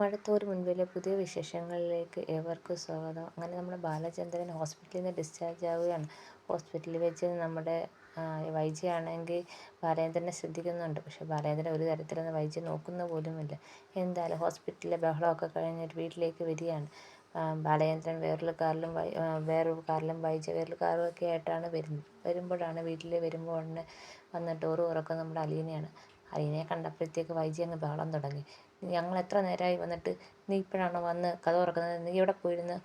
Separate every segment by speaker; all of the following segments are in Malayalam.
Speaker 1: മഴത്തോര് മുൻപിലെ പുതിയ വിശേഷങ്ങളിലേക്ക് ഏവർക്കും സ്വാഗതം. അങ്ങനെ നമ്മുടെ ബാലചന്ദ്രൻ ഹോസ്പിറ്റലിൽ നിന്ന് ഡിസ്ചാർജ് ആവുകയാണ്. ഹോസ്പിറ്റലിൽ വെച്ച് നമ്മുടെ വൈജി ആണെങ്കിൽ ബാലേന്ദ്രനെ ശ്രദ്ധിക്കുന്നുണ്ട്. പക്ഷേ ബാലേന്ദ്രൻ ഒരു തരത്തിലൊന്നും വൈജി നോക്കുന്ന പോലുമില്ല. എന്തായാലും ഹോസ്പിറ്റലിലെ ബഹളമൊക്കെ കഴിഞ്ഞിട്ട് വീട്ടിലേക്ക് വരികയാണ്. ബാലചന്ദ്രൻ വേറൊരു കാറിലും വേറൊരു കാറിലും വൈജ വേറൊരു കാറും ഒക്കെ ആയിട്ടാണ് വരുന്നത്. വരുമ്പോഴാണ് വീട്ടിൽ വരുമ്പോൾ ഉടനെ വന്ന് ഡോറ് തുറക്കുന്നത് നമ്മുടെ അലീനയാണ്. അലീനയെ കണ്ടപ്പോഴത്തേക്ക് വൈജി അങ്ങ് ബഹളം തുടങ്ങി. ഞങ്ങൾ എത്ര നേരമായി വന്നിട്ട് നീ ഇപ്പോഴാണോ വന്ന് കഥ തുറക്കുന്നത്? നീ എവിടെ പോയിരുന്നു?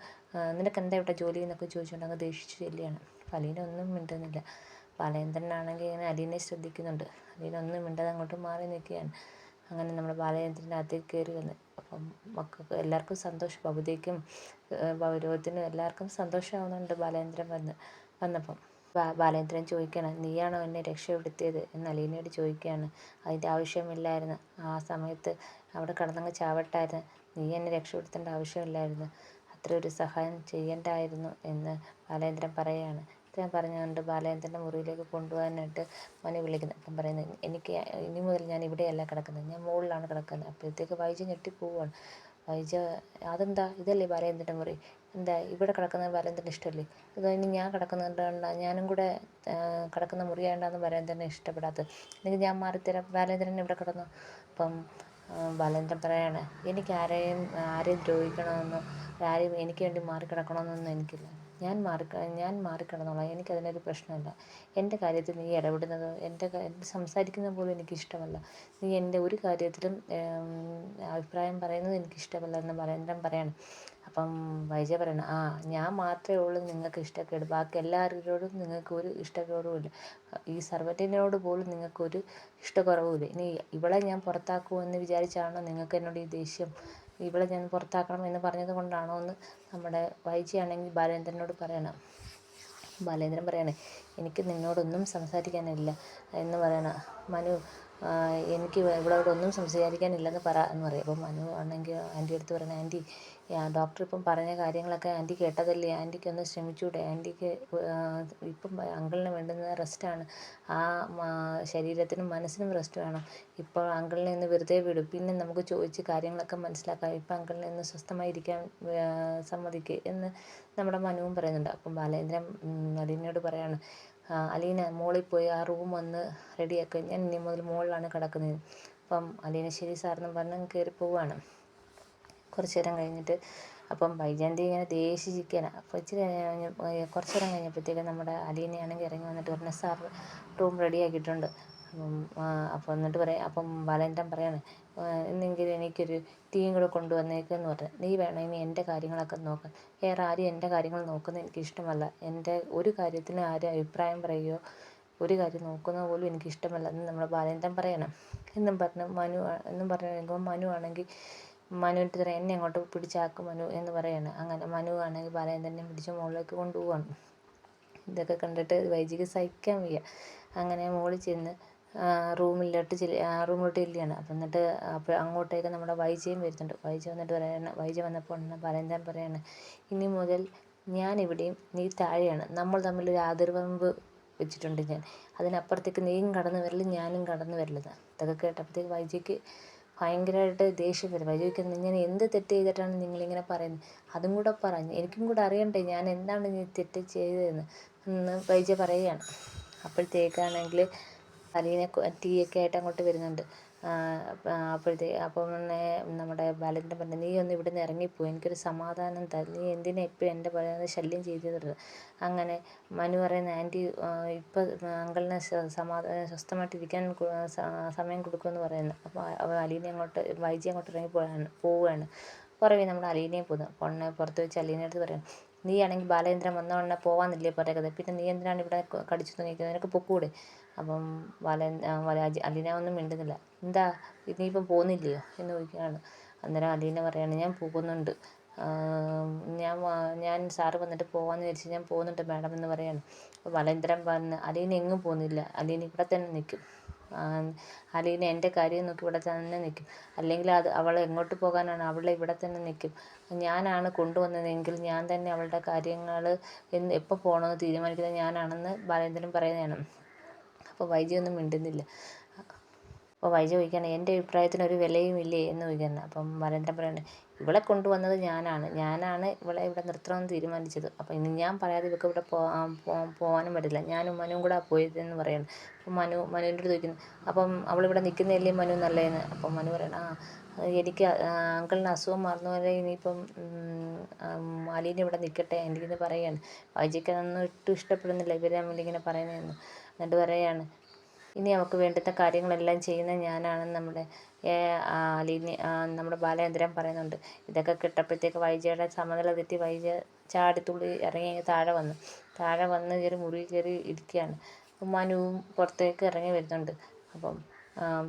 Speaker 1: നിനക്ക് എന്താ ഇവിടെ ജോലി എന്നൊക്കെ ചോദിച്ചുകൊണ്ട് അങ്ങ് ദേഷിച്ച് ചെല്ലുകയാണ്. അപ്പോൾ അലീന ഒന്നും മിണ്ടുന്നില്ല. ബാലചന്ദ്രനാണെങ്കിൽ ഇങ്ങനെ അലീനെ ശ്രദ്ധിക്കുന്നുണ്ട്. അലീന ഒന്നും മിണ്ടാതെ അങ്ങോട്ട് മാറി നിൽക്കുകയാണ്. അങ്ങനെ നമ്മൾ ബാലചന്ദ്രന്റെ അകത്തേക്ക് കയറി വന്ന്. അപ്പം മക്കൾക്ക് എല്ലാവർക്കും സന്തോഷം. ബബുദേക്കും ഭൗരവത്തിനും എല്ലാവർക്കും സന്തോഷമാവുന്നുണ്ട് ബാലചന്ദ്രൻ വന്ന് വന്നപ്പം. ബാലേന്ദ്രൻ ചോദിക്കുകയാണ് നീയാണോ എന്നെ രക്ഷപ്പെടുത്തിയത്? എന്ന് അലീനയോട് ചോദിക്കുകയാണ് അതിന്റെ ആവശ്യമില്ലായിരുന്നു. ആ സമയത്ത് അവിടെ കിടന്നങ്ങ് ചാവട്ടായിരുന്നു. നീ എന്നെ രക്ഷപ്പെടുത്തേണ്ട ആവശ്യമില്ലായിരുന്നു. അത്ര ഒരു സഹായം ചെയ്യേണ്ടായിരുന്നു എന്ന് ബാലേന്ദ്രൻ പറയുകയാണ് ഇത്രയും പറഞ്ഞുകൊണ്ട് ബാലേന്ദ്രന്റെ മുറിയിലേക്ക് കൊണ്ടുപോകാനായിട്ട് മോനെ വിളിക്കുന്നു. അപ്പം പറയുന്നത് എനിക്ക് ഇനി മുതൽ ഞാൻ ഇവിടെയല്ല കിടക്കുന്നത്. ഞാൻ മുകളിലാണ് കിടക്കുന്നത്. അപ്പോഴത്തേക്ക് വൈജു ഞെട്ടിപ്പോവുകയാണ് വൈജ അതെന്താ? ഇതല്ലേ ബാലേന്ദ്രന്റെ മുറി എന്താ ഇവിടെ കിടക്കുന്നത് ബാലേന്ദ്രന് ഇഷ്ടമല്ലേ അത് ഇനി ഞാൻ കിടക്കുന്നുണ്ട് ഞാനും കൂടെ കിടക്കുന്ന മുറിയായതുകൊണ്ടാണ് ബാലചന്ദ്രനെ ഇഷ്ടപ്പെടാത്തത്? അല്ലെങ്കിൽ ഞാൻ മാറിത്തരാം. ബാലേന്ദ്രൻ ഇവിടെ കിടന്നു. അപ്പം ബാലേന്ദ്രൻ പറയാണ് എനിക്ക് ആരെയും ആരെയും ദ്രോഹിക്കണമെന്നോ ആരെയും എനിക്ക് വേണ്ടി മാറിക്കിടക്കണമെന്നൊന്നും എനിക്കില്ല. ഞാൻ മാറി ഞാൻ മാറിക്കിടന്നോളാം. എനിക്കതിനൊരു പ്രശ്നമില്ല. എന്റെ കാര്യത്തിൽ നീ ഇടപെടുന്നത് എന്റെ സംസാരിക്കുന്നത് പോലും എനിക്കിഷ്ടമല്ല. നീ എന്റെ ഒരു കാര്യത്തിലും അഭിപ്രായം പറയുന്നത് എനിക്കിഷ്ടമല്ല എന്ന് ബാലേന്ദ്രൻ പറയണം. അപ്പം വൈജ പറയണം ആ ഞാൻ മാത്രമേ ഉള്ളൂ നിങ്ങൾക്ക് ഇഷ്ടക്കേട്. ബാക്കി എല്ലാവരോടും നിങ്ങൾക്ക് ഒരു ഇഷ്ടക്കേടുമില്ല ഈ സർവറ്റിനോട് പോലും നിങ്ങൾക്കൊരു ഇഷ്ടക്കുറവുമില്ല. ഇനി ഇവളെ ഞാൻ പുറത്താക്കുമെന്ന് വിചാരിച്ചാണോ നിങ്ങൾക്ക് എന്നോട് ഈ ദേഷ്യം ഇവളെ ഞാൻ പുറത്താക്കണം എന്ന് പറഞ്ഞത് കൊണ്ടാണോ എന്ന് നമ്മുടെ വൈജിയാണെങ്കിൽ ബാലേന്ദ്രനോട് പറയണം. ബാലേന്ദ്രൻ പറയണേ എനിക്ക് നിന്നോടൊന്നും സംസാരിക്കാനില്ല എന്ന് പറയണം. മനു എനിക്ക് ഇവളോട് ഒന്നും സംസാരിക്കാനില്ലെന്ന് പറ എന്ന് പറയും. അപ്പം മനു ആണെങ്കിൽ ആന്റി അടുത്ത് പറയണേ ആന്റി ഡോക്ടർ ഇപ്പം പറഞ്ഞ കാര്യങ്ങളൊക്കെ ആന്റി കേട്ടതല്ലേ? ആന്റിക്ക് ഒന്ന് ശ്രമിച്ചൂടെ? ആന്റിക്ക് ഇപ്പം അങ്കിളിന് വേണ്ടുന്നത് റെസ്റ്റാണ് ആ ശരീരത്തിനും മനസ്സിനും റെസ്റ്റ് വേണം. ഇപ്പോൾ അങ്കിളിനെ ഒന്ന് വെറുതെ വിടും. പിന്നെ നമുക്ക് ചോദിച്ച് കാര്യങ്ങളൊക്കെ മനസ്സിലാക്കാം. ഇപ്പം അങ്കിളിനെ ഒന്ന് സ്വസ്ഥമായിരിക്കാൻ സമ്മതിക്ക് എന്ന് നമ്മുടെ മനുവും പറയുന്നുണ്ട്. അപ്പം ബാലേന്ദ്രൻ നളിനിയോട് പറയാണ് അലീന മോളിൽ പോയി ആ റൂം ഒന്ന് റെഡിയാക്കി ഞാൻ ഇനി മുതൽ മുകളിലാണ് കിടക്കുന്നത്. അപ്പം അലീന ശരി സാറെന്നും പറഞ്ഞ് കയറി പോവുകയാണ് കുറച്ച് നേരം കഴിഞ്ഞിട്ട് അപ്പം വൈജയന്തി ഇങ്ങനെ ദേഷ്യച്ചിരിക്കുകയാണ് അപ്പോൾ ഇച്ചിരി കുറച്ച് നേരം കഴിഞ്ഞപ്പോഴത്തേക്കും നമ്മുടെ അലീനയാണെങ്കിൽ ഇറങ്ങി വന്നിട്ട് പറഞ്ഞു സാർ റൂം റെഡിയാക്കിയിട്ടുണ്ട് അപ്പം എന്നിട്ട് പറയാം അപ്പം ബാലേന്ദ്രൻ പറയാണ് എന്നെങ്കിലും എനിക്കൊരു ടീയും കൂടെ കൊണ്ടുവന്നേക്കെന്ന് പറഞ്ഞു. നീ വേണമെങ്കിൽ എന്റെ കാര്യങ്ങളൊക്കെ നോക്ക്. വേറെ ആരും എന്റെ കാര്യങ്ങൾ നോക്കുന്നത് എനിക്ക് ഇഷ്ടമല്ല എന്റെ ഒരു കാര്യത്തിന് ആരും അഭിപ്രായം പറയുകയോ ഒരു കാര്യം നോക്കുന്നത് പോലും എനിക്ക് ഇഷ്ടമല്ല എന്ന് നമ്മുടെ ബാലേന്ദ്രൻ പറയണം. എന്നും പറഞ്ഞ് മനു എന്നും പറഞ്ഞു മനു ആണെങ്കിൽ മനുവിന്റെ അടുത്ത് എന്നെ അങ്ങോട്ട് പിടിച്ചാക്ക് മനു എന്ന് പറയാണ്. അങ്ങനെ മനു ആണെങ്കിൽ ബാലേന്ദ്രനെ പിടിച്ച് മുകളിലേക്ക് കൊണ്ടുപോവാണ്. ഇതൊക്കെ കണ്ടിട്ട് വൈജിക്ക് സഹിക്കാൻ വയ്യ. അങ്ങനെ മുകളിൽ ചെന്ന് റൂമിലോട്ട് ചെല്ലി റൂമിലോട്ട് ചെല്ലുകയാണ് അപ്പം എന്നിട്ട് അപ്പോൾ അങ്ങോട്ടേക്ക് നമ്മുടെ വൈജയും വരുന്നുണ്ട്. വൈജ വന്നിട്ട് പറയാണ് വൈജ വന്നപ്പോൾ ബാലേന്ദ്രൻ പറയാണ് ഇനി മുതൽ ഞാൻ ഇവിടെയും നീ താഴെയാണ്. നമ്മൾ തമ്മിൽ ഒരു അതിർവമ്പ് വെച്ചിട്ടുണ്ട് ഞാൻ. അതിനപ്പുറത്തേക്ക് നീയും കടന്നു വരലും ഞാനും കടന്നു വരരുത് ഇതൊക്കെ കേട്ടപ്പോഴത്തേക്ക് വൈജയ്ക്ക് ഭയങ്കരമായിട്ട് ദേഷ്യം വരും. വൈജയ്ക്ക് ഞാൻ എന്ത് തെറ്റ് ചെയ്തിട്ടാണ് നിങ്ങളിങ്ങനെ പറയുന്നത്? അതും കൂടെ പറഞ്ഞു എനിക്കും കൂടെ അറിയണ്ടേ ഞാൻ എന്താണ് നീ തെറ്റ് ചെയ്തതെന്ന്? എന്ന് വൈജ പറയുകയാണ്. അപ്പോഴത്തേക്കാണെങ്കിൽ അലീന ടീയൊക്കെ ആയിട്ട് അങ്ങോട്ട് വരുന്നുണ്ട്. അപ്പോഴത്തേ അപ്പം നമ്മുടെ ബാലചന്ദ്രൻ പറഞ്ഞു നീ ഒന്ന് ഇവിടുന്ന് ഇറങ്ങിപ്പോ എനിക്കൊരു സമാധാനം തരും. നീ എന്തിനാ ഇപ്പം എന്റെ പറയുന്നത് ശല്യം ചെയ്തത്? അങ്ങനെ മനു പറയുന്ന ആന്റി ഇപ്പം അങ്കളിനെ സമാധാനം സ്വസ്ഥമായിട്ടിരിക്കാൻ സമയം കൊടുക്കുമെന്ന് പറയുന്നു. അപ്പോൾ അലീനെ അങ്ങോട്ട് വൈജി അങ്ങോട്ട് ഇറങ്ങി പോവാണ് പോവുകയാണ്. പുറകെ നമ്മുടെ അലീനയും പോകുന്നു പൊണ്ണെ പുറത്ത് വെച്ച് അലീനയുടെ അടുത്ത് പറയും നീയാണെങ്കിൽ ബാലേന്ദ്രൻ വന്ന ഉടനെ പോവാന്നില്ലേ? പറയുന്നത് പിന്നെ നീ എന്തിനാണ് ഇവിടെ കടിച്ചു തുണിക്കുന്നത് നിനക്ക് പൊക്കൂടെ. അപ്പം ബാല അലീന ഒന്നും മിണ്ടുന്നില്ല. എന്താ? ഇനിയിപ്പം പോകുന്നില്ലയോ എന്ന് ചോദിക്കുകയാണ്. അന്നേരം അലീന പറയാണ് ഞാൻ പോകുന്നുണ്ട്. ഞാൻ ഞാൻ സാറ് വന്നിട്ട് പോകാമെന്ന് വിചാരിച്ച് ഞാൻ പോകുന്നുണ്ട് മാഡം എന്ന് പറയാണ്. അപ്പോൾ ബാലേന്ദ്രൻ പറഞ്ഞ് അലീന എങ്ങും പോകുന്നില്ല. അലീന ഇവിടെ തന്നെ നിൽക്കും. അലീന എന്റെ കാര്യം നോക്കി ഇവിടെ തന്നെ നിൽക്കും. അല്ലെങ്കിൽ അത് അവൾ എങ്ങോട്ട് പോകാനാണ്? അവൾ ഇവിടെ തന്നെ നിൽക്കും. ഞാനാണ് കൊണ്ടുവന്നതെങ്കിൽ ഞാൻ തന്നെ അവളുടെ കാര്യങ്ങൾ എന്ന് എപ്പോൾ പോകണമെന്ന് തീരുമാനിക്കുന്നത്? ഞാനാണെന്ന് ബാലേന്ദ്രൻ പറയുന്നതാണ്. അപ്പോൾ വൈജി ഒന്നും മിണ്ടുന്നില്ല. അപ്പോൾ വൈജ ചോദിക്കുകയാണ് എന്റെ അഭിപ്രായത്തിന് ഒരു വിലയും ഇല്ലേ? എന്ന് ചോദിക്കുകയാണ്. അപ്പം വരേന്ദ്രൻ പറയുകയാണ് ഇവളെ കൊണ്ടുവന്നത് ഞാനാണ്. ഞാനാണ് ഇവളെ ഇവിടെ നിർത്തണമെന്ന് തീരുമാനിച്ചത്. അപ്പോൾ ഇനി ഞാൻ പറയാതെ ഇവൾക്ക് ഇവിടെ പോകാനും പറ്റില്ല. ഞാനും മനുവും കൂടെ പോയതെന്ന് പറയുകയാണ് അപ്പം മനു മനുവിന്റെ അടുത്ത് ചോദിക്കുന്നു അപ്പം അവളിവിടെ നിൽക്കുന്നതല്ലേ മനു നല്ലതെന്ന്? അപ്പം മനു പറയണം ആ എനിക്ക് അങ്കിളിന് അസുഖം മാറുന്നവരെ ഇനിയിപ്പം അലീന്റെ ഇവിടെ നിൽക്കട്ടെ എനിക്കിത് പറയുകയാണ് വൈജയ്ക്ക് അതൊന്നും ഒട്ടും ഇഷ്ടപ്പെടുന്നില്ല. ഇവർ തമ്മിൽ ഇങ്ങനെ പറയുന്നതെന്ന്. എന്നിട്ട് പറയുകയാണ് ഇനി നമുക്ക് വേണ്ടുന്ന കാര്യങ്ങളെല്ലാം ചെയ്യുന്നത് ഞാനാണെന്ന് നമ്മുടെ അലീന നമ്മുടെ ബാലചന്ദ്രൻ പറയുന്നുണ്ട്. ഇതൊക്കെ കിട്ടപ്പോഴത്തേക്ക് വൈജയുടെ സമനില തെറ്റി വൈജ ചാടിത്തുള്ളി ഇറങ്ങി താഴെ വന്നു. താഴെ വന്ന് കയറി മുറി കയറി ഇരിക്കുകയാണ്. മനുവും പുറത്തേക്ക് ഇറങ്ങി വരുന്നുണ്ട്. അപ്പം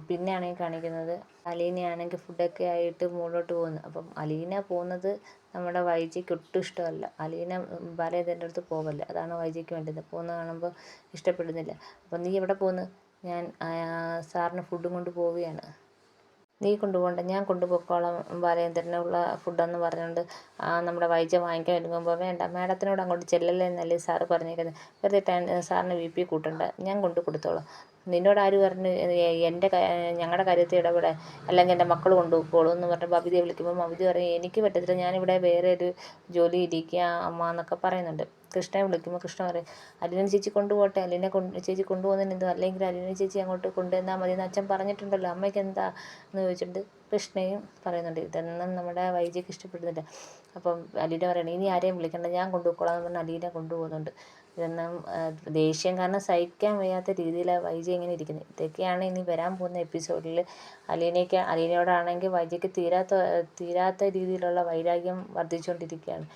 Speaker 1: പിന്നെയാണെങ്കിൽ കാണിക്കുന്നത് അലീനയാണെങ്കിൽ ഫുഡൊക്കെ ആയിട്ട് മുകളിലോട്ട് പോകുന്നു. അപ്പം അലീന പോകുന്നത് നമ്മുടെ വൈജയ്ക്ക് ഒട്ടും ഇഷ്ടമല്ല. അലീന ബാലചന്ദ്രന്റെ അടുത്ത് പോകല്ല അതാണ് വൈജയ്ക്ക് വേണ്ടത്. പോകുന്നത് കാണുമ്പോൾ ഇഷ്ടപ്പെടുന്നില്ല. അപ്പം നീ എവിടെ പോകുന്നു? ഞാൻ സാറിന് ഫുഡും കൊണ്ട് പോവുകയാണ്. നീ കൊണ്ടുപോകണ്ട ഞാൻ കൊണ്ടുപോയിക്കോളാം ബാലചന്ദ്രനുള്ള ഫുഡെന്ന് പറഞ്ഞുകൊണ്ട് ആ നമ്മുടെ വൈജ വാങ്ങിക്കാൻ ഒരുങ്ങുമ്പോൾ വേണ്ട മാഡത്തിനോട് അങ്ങോട്ട് ചെല്ലല്ലേ എന്നല്ലേ സാറ് പറഞ്ഞേക്കുന്നത്. വെറുതെ സാറിന് ബി പി കൂട്ടണ്ട ഞാൻ കൊണ്ടു കൊടുത്തോളാം. നിന്നോട് ആര് പറഞ്ഞു എന്റെ ഞങ്ങളുടെ കാര്യത്തിൽ ഇടപെടാൻ അല്ലെങ്കിൽ എന്റെ മക്കൾ കൊണ്ടുപോയിക്കോളും എന്ന് പറഞ്ഞ് ബബിതയെ വിളിക്കുമ്പോൾ ബബിത പറയും എനിക്ക് പറ്റത്തില്ല ഞാനിവിടെ വേറെ ഒരു ജോലി ഇരിക്കുക അമ്മ എന്നൊക്കെ പറയുന്നുണ്ട്. കൃഷ്ണനെ വിളിക്കുമ്പോൾ കൃഷ്ണ പറയും അലീന ചേച്ചി കൊണ്ടുപോട്ടെ അലിനെ കൊണ്ട് ചേച്ചി കൊണ്ടുപോകുന്നതിന് എന്തോ അല്ലെങ്കിൽ അലിനെ ചേച്ചി അങ്ങോട്ട് കൊണ്ടുവന്നാൽ മതി എന്ന് അച്ഛൻ പറഞ്ഞിട്ടുണ്ടല്ലോ അമ്മയ്ക്ക് എന്താ എന്ന് ചോദിച്ചിട്ട് കൃഷ്ണയും പറയുന്നുണ്ട് ഇതൊന്നും നമ്മുടെ വൈജിക്ക് ഇഷ്ടപ്പെടുന്നില്ല അപ്പം അലീന പറയണം ഇനി ആരെയും വിളിക്കണ്ട ഞാൻ കൊണ്ടുപോയിക്കോളാം എന്ന് പറഞ്ഞ് അലീന കൊണ്ടുപോകുന്നുണ്ട്. ഇതൊന്നും ദേഷ്യം കാരണം സഹിക്കാൻ വയ്യാത്ത രീതിയിലാണ് വൈജി ഇങ്ങനെ ഇരിക്കുന്നത് ഇതൊക്കെയാണ് ഇനി വരാൻ പോകുന്ന എപ്പിസോഡിൽ അലീനയ്ക്ക് അലീനയോടാണെങ്കിൽ വൈജിക്ക് തീരാത്ത തീരാത്ത രീതിയിലുള്ള വൈരാഗ്യം വർദ്ധിച്ചുകൊണ്ടിരിക്കുകയാണ്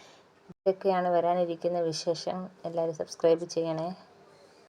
Speaker 1: ഇതൊക്കെയാണ് വരാനിരിക്കുന്ന വിശേഷം. എല്ലാവരും സബ്സ്ക്രൈബ് ചെയ്യണേ.